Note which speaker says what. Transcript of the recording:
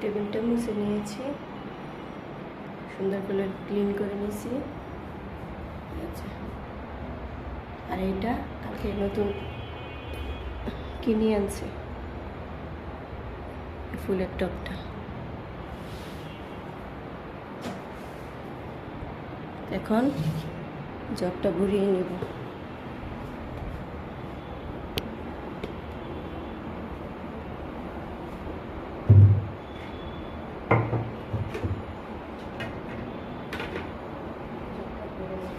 Speaker 1: টেবিলটা মুছে নিয়েছি। সুন্দর করে ক্লিন করে নিয়েছি। আচ্ছা আর এটা কালকে নতুন কিনে আনছি? ফুলের টপটা। এখন জবটা ভরিয়ে নেব। Thank you.